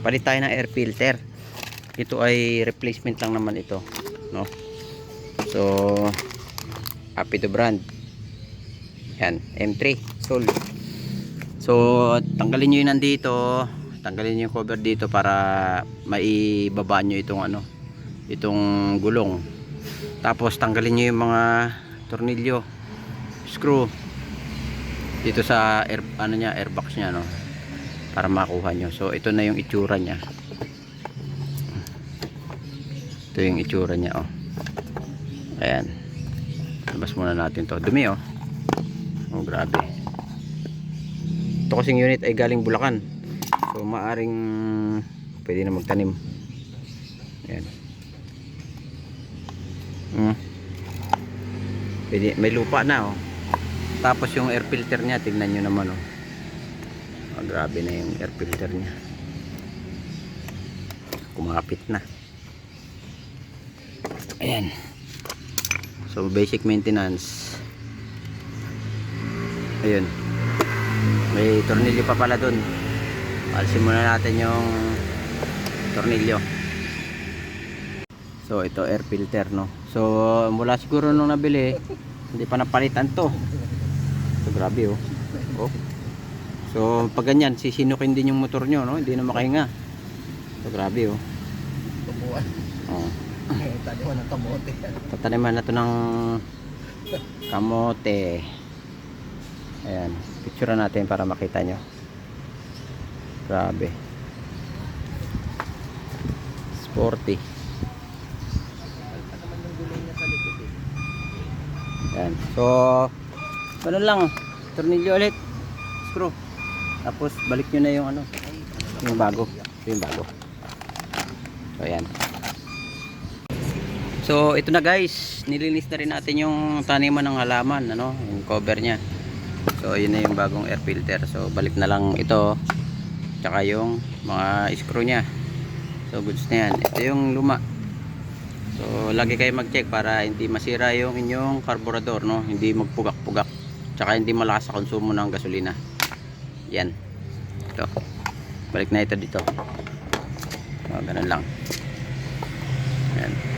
palit tayo ng air filter. Ito ay replacement lang naman ito no? So happy to brand. Yan M3 Sol so tanggalin nyo yun nandito. Tanggalin nyo yung cover dito para maibaba nyo itong ano itong gulong. Tapos tanggalin nyo yung mga tornilyo screw dito sa air, ano niya airbox niya no para makuha nyo. So ito na yung itsura niya. Ito yung itsura niya oh. Ayan. Labas muna natin to. Dumi oh. Oh grabe. Ito kasing unit ay galing Bulacan. So maaring pwede na magtanim. Ayan. Hmm. pwede, may lupa na oh. Tapos yung air filter niya tingnan nyo naman oh Ah, grabe na yung air filter niya. Kumapit na. Ayan. So basic maintenance. Ayun. May tornilyo pa pala dun. Alisin muna natin yung tornilyo. So ito air filter no? So mula siguro nung nabili hindi pa napalitan to. So grabe oh. Oh So pag ganyan, sisinukin din yung motor nyo, no? Hindi na makahinga. So grabe, oh. Tubuan. oh. Taniwan ng kamote. Tataniman na to ng kamote. Ayan. Picture natin para makita nyo. Grabe. Sporty. Ayan. So, ganun lang. Tornilyo ulit. Screw. Tapos, balik nyo na yung ano. Yung bago. Yung bago. So, ayan. So, ito na guys. Nilinis na rin natin yung taniman ng halaman. Ano, yung cover niya. So, yun na yung bagong air filter. So, balik na lang ito. Tsaka yung mga screw niya. So, goods na yan. Ito yung luma. So, lagi kayo mag-check para hindi masira yung inyong carburetor, no? Hindi magpugak-pugak. Tsaka hindi malakas sa konsumo ng gasolina. Yan. Ito. Balik na ito dito. O, ganun lang. Yan.